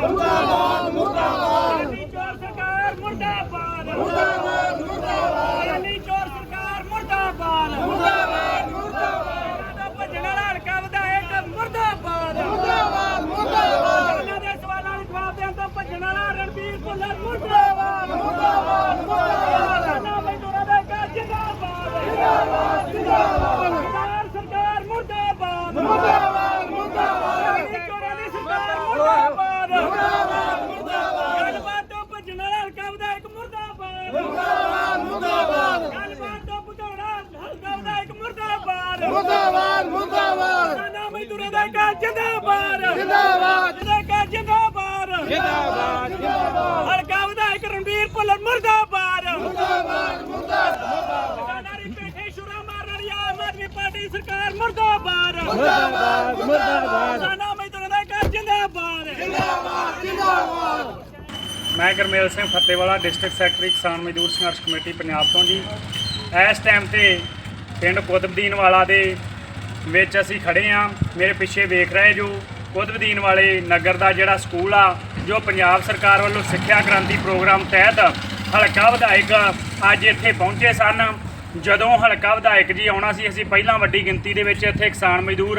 ਮੁਰਦਾਬਾਦ ਮੁਰਦਾਬਾਦ। ਦਿੱਲੀ ਚੋਰ ਸਰਕਾਰ ਮੁਰਦਾਬਾਦ। ਮੁਰਦਾਬਾਦ ਮੁਰਦਾਬਾਦ। ਦਿੱਲੀ ਚੋਰ ਸਰਕਾਰ ਮੁਰਦਾਬਾਦ। ਮੁਰਦਾਬਾਦ ਮੁਰਦਾਬਾਦ। ਭੱਜਣ ਵਾਲਾ ਹਲਕਾ ਵਿਧਾਇਕ ਮੁਰਦਾਬਾਦ। ਮੁਰਦਾਬਾਦ ਮੁਰਦਾਬਾਦ। ਉਹਨਾਂ ਦੇ ਸਵਾਲਾਂ ਨੂੰ ਜਵਾਬ ਦੇਣ ਤੋਂ ਭੱਜਣ ਵਾਲਾ ਰਣਬੀਰ ਭੁੱਲਰ ਮੁਰਦਾਬਾਦ ਮੁਰਦਾਬਾਦ ਨਾ ਮਜ਼ਦੂਰਾਂ ਦਾ ਇੱਕ ਜਿੰਦਾਬਾਦ ਜਿੰਦਾਬਾਦ ਜਿੰਦਾਬਾਦ ਸਰਕਾਰ ਮੁਰਦਾਬਾਦ ਮੁਰਦਾਬਾਦ ਮੁਰਦਾਬਾਦ ਚੋਰਾਂ ਦੀ ਸਰਕਾਰ ਮੁਰਦਾਬਾਦ ਮੁਰਦਾਬਾਦ ਮੁਰਦਾਬਾਦ ਗੱਲਬਾਤ ਤੋਂ ਭੱਜਣ ਵਾਲਾ ਹਲਕਾ ਵਿਧਾਇਕ ਮੁਰਦਾਬਾਦ ਮੁਰਦਾਬਾਦ। ਗੱਲਬਾਤ ਤੋਂ ਭਗੌੜਾ ਹਲਕਾ ਵਿਧਾਇਕ ਮੁਰਦਾਬਾਦ। ਮੁਰਦਾਬਾਦ ਮੁਰਦਾਬਾਦ। ਨਾ ਮਜ਼ਦੂਰਾਂ ਦਾ ਇੱਕ ਜਿੰਦਾਬਾਦ। ਜ਼ਿੰਦਾਬਾਦ। ਜਿੰਦਾਬਾਦ। ਜਿੰਦਾਬਾਦ। ਜਿੰਦਾਬਾਦ। ਜਿੰਦਾਬਾਦ ਹਲਕਾ ਵਿਧਾਇਕ ਰਣਬੀਰ ਭੁੱਲਰ ਮੁਰਦਾਬਾਦ। ਮੁਰਦਾਬਾਦ ਮੁਰਦਾਬਾਦ। ਦੀ ਪੇਠੇ ਸ਼ੁਰਾ ਮਾਰਨ ਵਾਲੀ ਆਮ ਆਦਮੀ ਪਾਰਟੀ ਸਰਕਾਰ ਮੁਰਦਾਬਾਦ। ਮੁਰਦਾਬਾਦ ਮੁਰਦਾਬਾਦ। ਕਿਸਾਨਾਂ ਮਜ਼ਦੂਰਾਂ ਦਾ ਇੱਕ ਜਿੰਦਾਬਾਦ ਜਿੰਦਾਬਾਦ। ਮੈਂ ਗਰਮੇਲ ਸਿੰਘ ਫੱਤੇਵਾਲਾ ਡਿਸਟ੍ਰਿਕਟ ਸੈਕਟਰੀ ਕਿਸਾਨ ਮਜ਼ਦੂਰ ਸੰਘਰਸ਼ ਕਮੇਟੀ, ਪੰਜਾਬ ਤੋਂ ਜੀ। ਇਸ ਟਾਈਮ ਤੇ ਪਿੰਡ ਕੁਤਬਦੀਨ ਵਾਲਾ ਦੇ ਵਿੱਚ ਅਸੀਂ ਖੜੇ ਆ ਮੇਰੇ ਪਿੱਛੇ ਵੇਖ ਰਹੇ ਜੋ ਕੁਤਬਦੀਨ ਵਾਲੇ ਨਗਰ ਦਾ ਜਿਹੜਾ ਸਕੂਲ ਆ, ਜੋ ਪੰਜਾਬ ਸਰਕਾਰ ਵੱਲੋਂ ਸਿੱਖਿਆ ਕ੍ਰਾਂਤੀ ਪ੍ਰੋਗਰਾਮ ਤਹਿਤ ਹਲਕਾ ਵਿਧਾਇਕ ਅੱਜ ਇੱਥੇ ਪਹੁੰਚੇ ਸਨ। ਜਦੋਂ ਹਲਕਾ ਵਿਧਾਇਕ ਜੀ ਆਉਣਾ ਸੀ, ਅਸੀਂ ਪਹਿਲਾਂ ਵੱਡੀ ਗਿਣਤੀ ਦੇ ਵਿੱਚ ਇੱਥੇ ਕਿਸਾਨ ਮਜ਼ਦੂਰ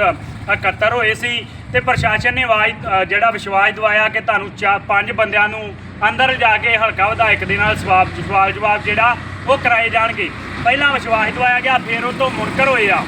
ਇਕੱਤਰ ਹੋਏ ਸੀ ਤੇ ਪ੍ਰਸ਼ਾਸਨ ਨੇ ਆਵਾਜ਼ ਜਿਹੜਾ ਵਿਸ਼ਵਾਸ ਦਵਾਇਆ ਕਿ ਤੁਹਾਨੂੰ ਚਾ, ਪੰਜ ਬੰਦਿਆਂ ਨੂੰ ਅੰਦਰ ਜਾ ਕੇ ਹਲਕਾ ਵਿਧਾਇਕ ਦੇ ਨਾਲ ਸਵਾਲ ਸਵਾਲ ਜਵਾਬ ਜਿਹੜਾ ਉਹ ਕਰਾਏ ਜਾਣਗੇ। ਪਹਿਲਾਂ ਵਿਸ਼ਵਾਸ ਦਵਾਇਆ ਗਿਆ, ਫਿਰ ਉਹ ਤੋਂ ਮੁਨਕਰ ਹੋਏ ਆ।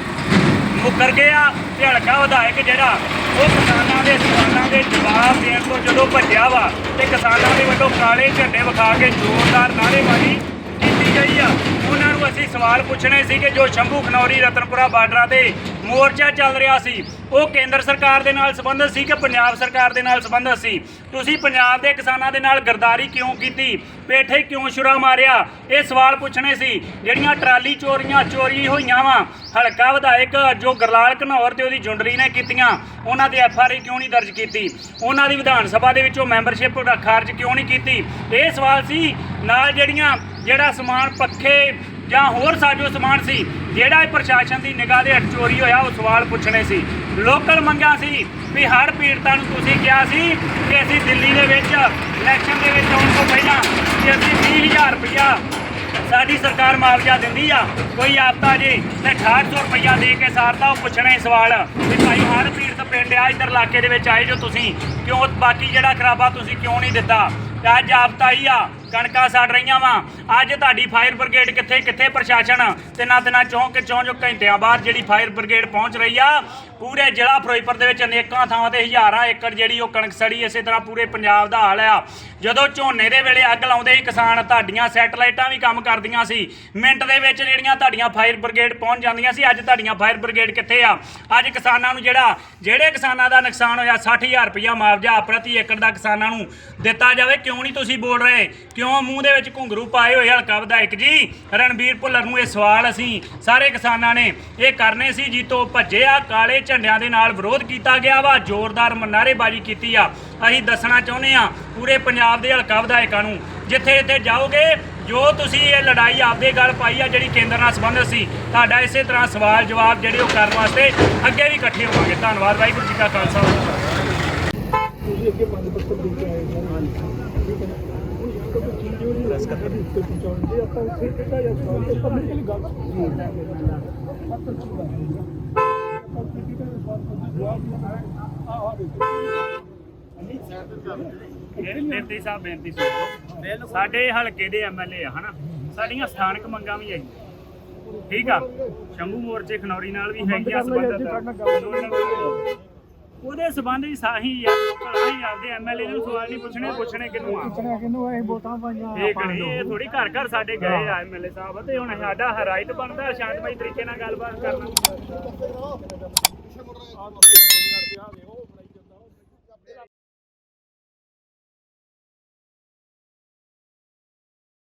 ਮੁੱਕਰ ਗਿਆ ਤੇ ਹਲਕਾ ਵਿਧਾਇਕ ਜਿਹੜਾ ਉਹ ਕਿਸਾਨਾਂ ਦੇ ਸਵਾਲਾਂ ਦੇ ਜਵਾਬ ਦੇਣ ਤੋਂ ਜਦੋਂ ਭੱਜਿਆ ਵਾ ਤੇ ਕਿਸਾਨਾਂ ਦੇ ਵੱਲੋਂ ਕਾਲੇ ਝੰਡੇ ਵਿਖਾ ਕੇ ਜ਼ੋਰਦਾਰ ਨਾਅਰੇਬਾਜ਼ੀ ਕੀਤੀ ਗਈ ਆ। ਉਹਨਾਂ ਨੂੰ ਅਸੀਂ ਸਵਾਲ ਪੁੱਛਣੇ ਸੀ ਕਿ ਜੋ ਸ਼ੰਭੂ ਖਨੌਰੀ ਰਤਨਪੁਰਾ ਬਾਰਡਰਾਂ ਤੇ ਮੋਰਚਾ ਚੱਲ ਰਿਹਾ ਸੀ। ਉਹ ਕੇਂਦਰ ਸਰਕਾਰ ਦੇ ਨਾਲ ਸੰਬੰਧਿਤ ਸੀ ਕਿ ਪੰਜਾਬ ਸਰਕਾਰ ਦੇ ਨਾਲ ਸੰਬੰਧਿਤ ਸੀ? ਤੁਸੀਂ ਪੰਜਾਬ ਦੇ ਕਿਸਾਨਾਂ ਦੇ ਨਾਲ ਗਰਦਾਰੀ ਕਿਉਂ ਕੀਤੀ? ਪੇਠੇ ਕਿਉਂ ਛੁਰਾ ਮਾਰਿਆ? ਇਹ ਸਵਾਲ ਪੁੱਛਣੇ ਸੀ। ਜਿਹੜੀਆਂ ਟਰਾਲੀ ਚੋਰੀਆਂ, ਚੋਰੀ ਹੋਈਆਂ ਵਾ, ਹਲਕਾ ਵਿਧਾਇਕ ਜੋ ਗਰਲਾਲ ਘਨੌਰ ਤੇ ਉਹਦੀ ਜੁੰਡਰੀ ਨੇ ਕੀਤੀਆਂ, ਉਹਨਾਂ ਦੀ ਐਫ ਆਰ ਆਈ ਕਿਉਂ ਨਹੀਂ ਦਰਜ ਕੀਤੀ? ਉਹਨਾਂ ਦੀ ਵਿਧਾਨ ਸਭਾ ਦੇ ਵਿੱਚੋਂ ਮੈਂਬਰਸ਼ਿਪ ਖਾਰਜ ਕਿਉਂ ਨਹੀਂ ਕੀਤੀ? ਇਹ ਸਵਾਲ ਸੀ। ਨਾਲ ਜਿਹੜੀਆਂ, ਜਿਹੜਾ ਸਮਾਨ ਪੱਖੇ ਜਾਂ ਹੋਰ ਸਾਜੋ ਸਮਾਨ ਸੀ, ਜਿਹੜਾ ਪ੍ਰਸ਼ਾਸਨ ਦੀ ਨਿਗਾਹ ਦੇ ਹੇਠ ਚੋਰੀ ਹੋਇਆ, ਉਹ ਸਵਾਲ ਪੁੱਛਣੇ ਸੀ। ਲੋਕਲ ਮੰਗਾਂ ਸੀ ਵੀ ਹਰ ਪੀੜਤਾਂ ਨੂੰ ਤੁਸੀਂ ਕਿਹਾ ਸੀ ਕਿ ਅਸੀਂ ਦਿੱਲੀ ਦੇ ਵਿੱਚ ਇਲੈਕਸ਼ਨ ਦੇ ਵਿੱਚ ਆਉਣ ਤੋਂ ਪਹਿਲਾਂ ਕਿ ਅਸੀਂ 20000 ਰੁਪਇਆ ਸਾਡੀ ਸਰਕਾਰ ਮੁਆਵਜ਼ਾ ਦਿੰਦੀ ਆ। ਕੋਈ ਆਪਤਾ ਜੇ ਤੇ 6800 ਰੁਪਇਆ ਦੇ ਕੇ ਸਾਰਦਾ ਉਹ ਪੁੱਛਣੇ ਸਵਾਲ ਵੀ ਭਾਈ ਹਰ ਪੀੜਤ ਪਿੰਡ ਆ, ਇਧਰ ਇਲਾਕੇ ਦੇ ਵਿੱਚ ਆਏ ਜੋ ਤੁਸੀਂ, ਕਿਉਂ ਬਾਕੀ ਜਿਹੜਾ ਖਰਾਬਾ ਤੁਸੀਂ ਕਿਉਂ ਨਹੀਂ ਦਿੱਤਾ? ਤੇ ਅੱਜ ਆਪਤਾ ਹੀ ਆ, ਕਣਕਾਂ ਸੜ ਰਹੀਆਂ ਵਾ। ਅੱਜ ਤੁਹਾਡੀ ਫਾਇਰ ਬ੍ਰਿਗੇਡ ਕਿੱਥੇ ਕਿੱਥੇ ਪ੍ਰਸ਼ਾਸਨ? ਤੇ ਨਾ ਦਿਨਾਂ ਚੌਂਕ ਚੌਂ ਜੋ ਘੰਟਿਆਂ ਬਾਅਦ ਜਿਹੜੀ ਫਾਇਰ ਬ੍ਰਿਗੇਡ ਪਹੁੰਚ ਰਹੀ ਆ ਪੂਰੇ ਜ਼ਿਲ੍ਹਾ ਫਿਰੋਜ਼ਪੁਰ ਦੇ ਵਿੱਚ ਅਨੇਕਾਂ ਥਾਵਾਂ ਤੇ ਹਜ਼ਾਰਾਂ ਏਕੜ ਜਿਹੜੀ ਉਹ ਕਣਕ ਸੜੀ, ਇਸੇ ਤਰ੍ਹਾਂ ਪੂਰੇ ਪੰਜਾਬ ਦਾ ਹਾਲ ਆ। ਜਦੋਂ ਝੋਨੇ ਦੇ ਵੇਲੇ ਅੱਗ ਲਾਉਂਦੇ ਹੀ ਕਿਸਾਨ, ਤੁਹਾਡੀਆਂ ਸੈਟਲਾਈਟਾਂ ਵੀ ਕੰਮ ਕਰਦੀਆਂ ਸੀ। ਮਿੰਟ ਦੇ ਵਿੱਚ ਜਿਹੜੀਆਂ ਤੁਹਾਡੀਆਂ ਫਾਇਰ ਬ੍ਰਿਗੇਡ ਪਹੁੰਚ ਜਾਂਦੀਆਂ ਸੀ, ਅੱਜ ਤੁਹਾਡੀਆਂ ਫਾਇਰ ਬ੍ਰਿਗੇਡ ਕਿੱਥੇ ਆ? ਅੱਜ ਕਿਸਾਨਾਂ ਨੂੰ ਜਿਹੜਾ, ਜਿਹੜੇ ਕਿਸਾਨਾਂ ਦਾ ਨੁਕਸਾਨ ਹੋਇਆ 60000 ਰੁਪਇਆ ਮੁਆਵਜ਼ਾ ਪ੍ਰਤੀ ਏਕੜ ਦਾ ਕਿਸਾਨਾਂ ਨੂੰ ਦਿੱਤਾ ਜਾਵੇ। ਕਿਉਂ ਨਹੀਂ ਤੁਸੀਂ ਬੋਲ ਰਹੇ? ਕਿਉਂ ਮੂੰਹ ਦੇ ਵਿੱਚ ਘੁੰਗਰੂ ਪਾਏ ਹੋਏ ਹਲਕਾ ਵਿਧਾਇਕ ਜੀ? ਰਣਬੀਰ ਭੁੱਲਰ ਨੂੰ ਇਹ ਸਵਾਲ ਅਸੀਂ ਸਾਰੇ ਕਿਸਾਨਾਂ ਨੇ ਇਹ ਕਰਨੇ ਸੀ ਜੀ ਤੋਂ ਭੱਜੇ ਆ ਕਾਲੇ ਝੰਡਿਆਂ ਦੇ ਨਾਲ ਵਿਰੋਧ ਕੀਤਾ ਗਿਆ ਵਾ ਜ਼ੋਰਦਾਰ ਨਾਅਰੇਬਾਜ਼ੀ ਕੀਤੀ ਆ। ਅਸੀਂ ਦੱਸਣਾ ਚਾਹੁੰਦੇ ਆ ਪੂਰੇ ਪੰਜਾਬ ਦੇ ਹਲਕਾ ਵਿਧਾਇਕਾਂ ਨੂੰ ਜਿੱਥੇ ਜਿੱਥੇ ਜਾਓਗੇ ਜੋ ਤੁਸੀਂ ਇਹ ਲੜਾਈ ਆਪਦੇ ਗੱਲ ਪਾਈ ਆ ਜਿਹੜੀ ਕੇਂਦਰ ਨਾਲ ਸੰਬੰਧਿਤ ਸੀ ਤੁਹਾਡਾ ਇਸੇ ਤਰ੍ਹਾਂ ਸਵਾਲ ਜਵਾਬ ਜਿਹੜੇ ਉਹ ਕਰਨ ਵਾਸਤੇ ਅੱਗੇ ਵੀ ਇਕੱਠੇ ਹੋਵਾਂਗੇ। ਧੰਨਵਾਦ ਵਾਹਿਗੁਰੂ ਜੀ ਕਾ ਖਾਲਸਾ ਤੁਸੀਂ ਅੱਗੇ ਪੰਜ ਪੱਤਰ ਦੇ ਕੇ ਆਏ ਹੋ। ਠੀਕ ਹੈ ਨਾ? ਕੋਈ ਚੀਜ਼ ਜੋ ਨਹੀਂ ਰਸ ਕਰਦਾ। ਉੱਤੇ ਪਹੁੰਚਾਉਣ ਦੀ ਆਪਾਂ ਉੱਥੇ ਕਿਹੜਾ ਜਾਂ ਸਵਾਲ ਤੇ ਪਬਲਿਕਲੀ ਗੱਲ ਜੀ। ਬੇਨਤੀ ਸਾਹਿਬ ਬੇਨਤੀ ਸੁਣੋ। ਸਾਡੇ ਹਲਕੇ ਦੇ ਐਮਐਲਏ ਆ ਹਨਾ? ਸਾਡੀਆਂ ਸਥਾਨਕ ਮੰਗਾਂ ਵੀ ਹੈਗੀਆਂ। ਠੀਕ ਆ? ਸ਼ੰਭੂ ਮੋਰਚੇ ਖਨੌਰੀ ਨਾਲ ਵੀ ਹੈਗੀਆਂ ਸੰਬੰਧਤ ਉਹਦੇ ਸੰਬੰਧ ਵਿੱਚ ਸਾਹੀ ਯਾਰ ਲੋਕਲ ਆਹੀ ਆਪਦੇ ਐਮਐਲਏ ਨੂੰ ਸਵਾਲ ਨਹੀਂ ਪੁੱਛਣੇ ਪੁੱਛਣੇ ਕਿਹਨੂੰ ਆ? ਪੁੱਛਣਾ ਕਿਨੂੰ ਇਹ ਵੋਟਾਂ ਪਾਈਆਂ ਇਹ ਕਰੀ ਇਹ ਥੋੜੀ ਘਰ ਘਰ ਸਾਡੇ ਗਏ ਆ ਐਮਐਲਏ ਸਾਹਿਬ ਤੇ ਹੁਣ ਸਾਡਾ ਰਾਈਟ ਬਣਦਾ ਸ਼ਾਂਤਮਈ ਤਰੀਕੇ ਨਾਲ ਗੱਲਬਾਤ ਕਰਨਾ।